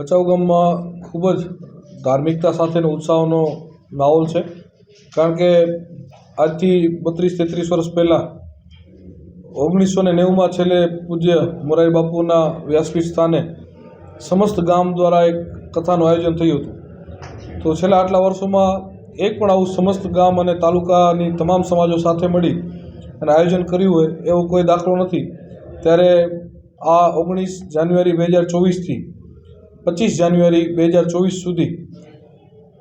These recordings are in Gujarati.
ભચાઉ ગામમાં ખૂબ જ ધાર્મિકતા સાથેનો ઉત્સાહનો માહોલ છે. કારણ કે આજથી બત્રીસ તેત્રીસ વર્ષ પહેલાં ઓગણીસો ને નેવુંમાં છેલ્લે પૂજ્ય મોરારી બાપુના વ્યાસપીઠ સ્થાને સમસ્ત ગામ દ્વારા એક કથાનું આયોજન થયું હતું. તો છેલ્લા આટલા વર્ષોમાં એક પણ આવું સમસ્ત ગામ અને તાલુકાની તમામ સમાજો સાથે મળી અને આયોજન કર્યું હોય એવો કોઈ દાખલો નથી. ત્યારે આ ઓગણીસ જાન્યુઆરી બે હજાર ચોવીસથી પચીસ જાન્યુઆરી બે હજાર ચોવીસ સુધી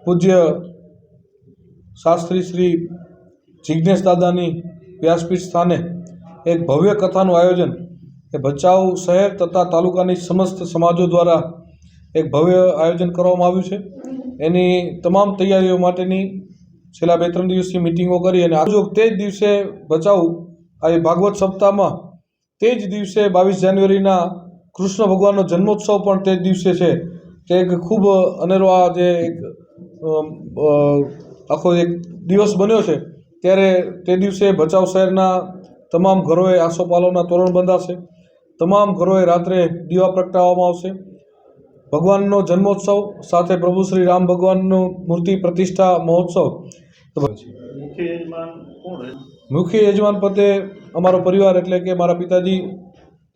પૂજ્ય શાસ્ત્રી શ્રી જિજ્ઞેશ દાદાની વ્યાસપીઠ સ્થાને એક ભવ્ય કથાનું આયોજન એ ભચાઉ શહેર તથા તાલુકાની સમસ્ત સમાજો દ્વારા એક ભવ્ય આયોજન કરવામાં આવ્યું છે. એની તમામ તૈયારીઓ માટેની છેલ્લા બે ત્રણ દિવસની મિટિંગો કરી અને આજુ તે જ દિવસે ભચાઉ આ ભાગવત સપ્તાહમાં તે જ દિવસે બાવીસ જાન્યુઆરીના કૃષ્ણ ભગવાનનો જન્મોત્સવ પણ તે દિવસે છે. તે એક ખૂબ અનેરો આ જે એક આખો એક દિવસ બન્યો છે. ત્યારે તે દિવસે ભચાઉ શહેરના તમામ ઘરોએ આસોપાલવના તોરણ બંધાશે. તમામ ઘરોએ રાત્રે દીવા પ્રગટાવવામાં આવશે. ભગવાનનો જન્મોત્સવ સાથે પ્રભુ શ્રી રામ ભગવાનનું મૂર્તિ પ્રતિષ્ઠા મહોત્સવ. મુખ્ય યજમાન કોણ મુખ્ય યજમાન પદે અમારો પરિવાર એટલે કે મારા પિતાજી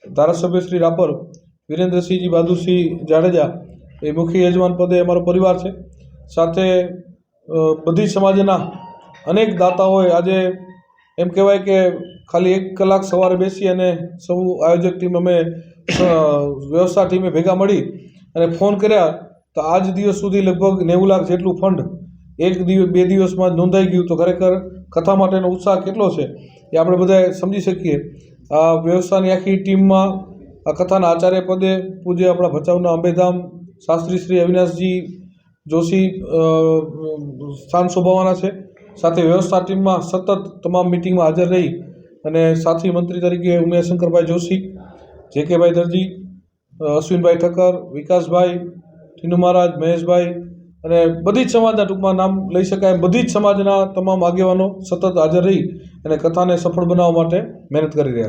ધારાસભ્ય શ્રી રાપર, વિરેન્દ્રસિંહજી બહાદુરસિંહ જાડેજા એ મુખ્ય યજમાન પદે અમારો પરિવાર છે. સાથે બધી સમાજના અનેક દાતાઓએ આજે એમ કહેવાય કે ખાલી એક કલાક સવારે બેસી અને સૌ આયોજક ટીમ અમે વ્યવસ્થા ટીમે ભેગા મળી અને ફોન કર્યા તો આજ દિવસ સુધી લગભગ નેવું લાખ જેટલું ફંડ એક દિવસ, બે દિવસમાં નોંધાઈ ગયું. તો ખરેખર કથા માટેનો ઉત્સાહ કેટલો છે એ આપણે બધાએ સમજી શકીએ. વ્યવસ્થાની આખી ટીમમાં કથાના આચાર્ય પદે પૂજ્ય આપણા ભચાઉના અંબેધામ શાસ્ત્રી શ્રી અવિનાશજી જોશી સ્થાન શોભાવાના છે. સાથે વ્યવસ્થા ટીમમાં સતત તમામ મિટિંગમાં હાજર રહી અને સાથી મંત્રી તરીકે ઉમિયાશંકરભાઈ જોશી જે કેભાઈ દરજી અશ્વિનભાઈ ઠક્કર, વિકાસભાઈ, ટીનુ મહારાજ, મહેશભાઈ અને બધી જ સમાજના ટૂંકમાં નામ લઈ શકાય બધી જ સમાજના તમામ આગેવાનો સતત હાજર રહી અને કથાને સફળ બનાવવા માટે મહેનત કરી રહ્યા